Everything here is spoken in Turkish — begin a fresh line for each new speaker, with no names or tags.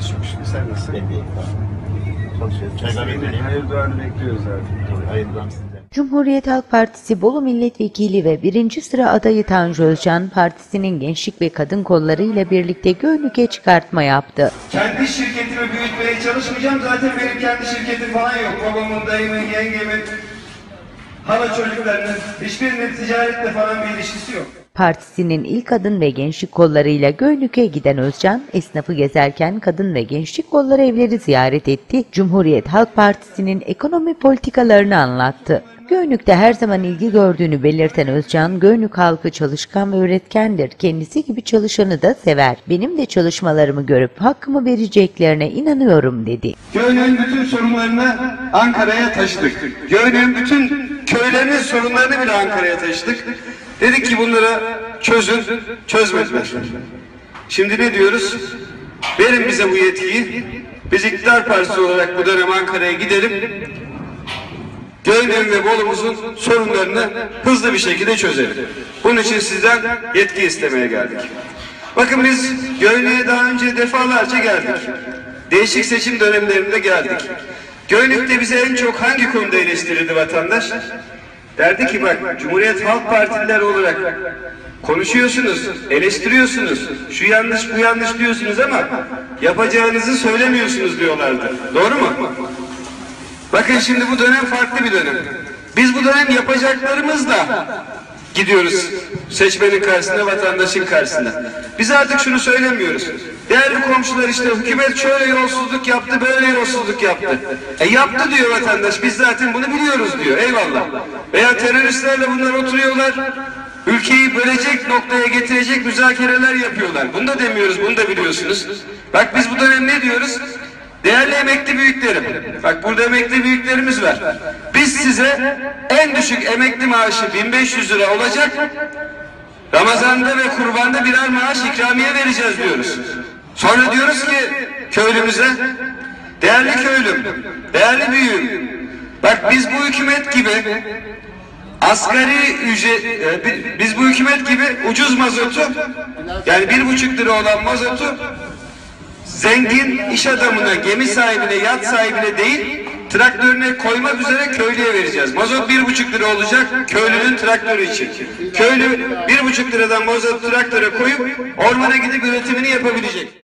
Şükür. Sen nasılsın?
Ben de iyiyim. Çalışıyoruz.
Bekliyoruz.
Hayırlı.
Cumhuriyet Halk Partisi Bolu Milletvekili ve birinci sıra adayı Tanju Özcan, partisinin gençlik ve kadın kolları ile birlikte Göynük'e çıkartma yaptı.
Kendi şirketimi büyütmeye çalışmayacağım. Zaten benim kendi şirketim falan yok. Babamın, dayımın, yengemin, hala çocuklarının hiçbirinin ticaretle falan bir ilişkisi yok.
Partisinin ilk kadın ve gençlik kollarıyla Göynük'e giden Özcan, esnafı gezerken kadın ve gençlik kolları evleri ziyaret etti, Cumhuriyet Halk Partisi'nin ekonomi politikalarını anlattı. Göynük'te her zaman ilgi gördüğünü belirten Özcan, Göynük halkı çalışkan ve üretkendir. Kendisi gibi çalışanı da sever. Benim de çalışmalarımı görüp hakkımı vereceklerine inanıyorum dedi.
Göynük'ün bütün sorunlarını Ankara'ya taşıdık. Göynük'ün bütün köylerinin sorunlarını bile Ankara'ya taşıdık. Dedik ki bunları çözün, çözmediler. Şimdi ne diyoruz? Verin bize bu yetkiyi. Biz iktidar partisi olarak bu dönem Ankara'ya gidelim. Göynük'ün ve Bolu'muzun sorunlarını hızlı bir şekilde çözelim. Bunun için sizden yetki istemeye geldik. Bakın biz Göynük'e daha önce defalarca geldik. Değişik seçim dönemlerinde geldik. Göynük'te bize en çok hangi konuda eleştirirdi vatandaş? Derdi ki bak Cumhuriyet Halk Partililer olarak konuşuyorsunuz, eleştiriyorsunuz, şu yanlış bu yanlış diyorsunuz ama yapacağınızı söylemiyorsunuz diyorlardı. Doğru mu? Bakın şimdi bu dönem farklı bir dönem. Biz bu dönem yapacaklarımızla gidiyoruz seçmenin karşısına, vatandaşın karşısına. Biz artık şunu söylemiyoruz. Değerli komşular işte hükümet şöyle yolsuzluk yaptı, böyle yolsuzluk yaptı. E yaptı diyor vatandaş, biz zaten bunu biliyoruz diyor, eyvallah. Veya teröristlerle bunlar oturuyorlar, ülkeyi bölecek noktaya getirecek müzakereler yapıyorlar. Bunu da demiyoruz, bunu da biliyorsunuz. Bak biz bu dönem ne diyoruz? Değerli emekli büyüklerim, bak burada emekli büyüklerimiz var. Biz size en düşük emekli maaşı 1500 lira olacak. Ramazan'da ve kurbanda birer maaş ikramiye vereceğiz diyoruz. Sonra diyoruz ki köylümüze, değerli köylüm, değerli büyüğüm, bak biz bu hükümet gibi asgari ücret, e, bi- biz bu hükümet gibi ucuz mazotu, yani bir buçuk lira olan mazotu zengin iş adamına, gemi sahibine, yat sahibine değil, traktörüne koymak üzere köylüye vereceğiz. Mazot bir buçuk lira olacak köylünün traktörü için. Köylü bir buçuk liradan mazot traktöre koyup ormana gidip üretimini yapabilecek.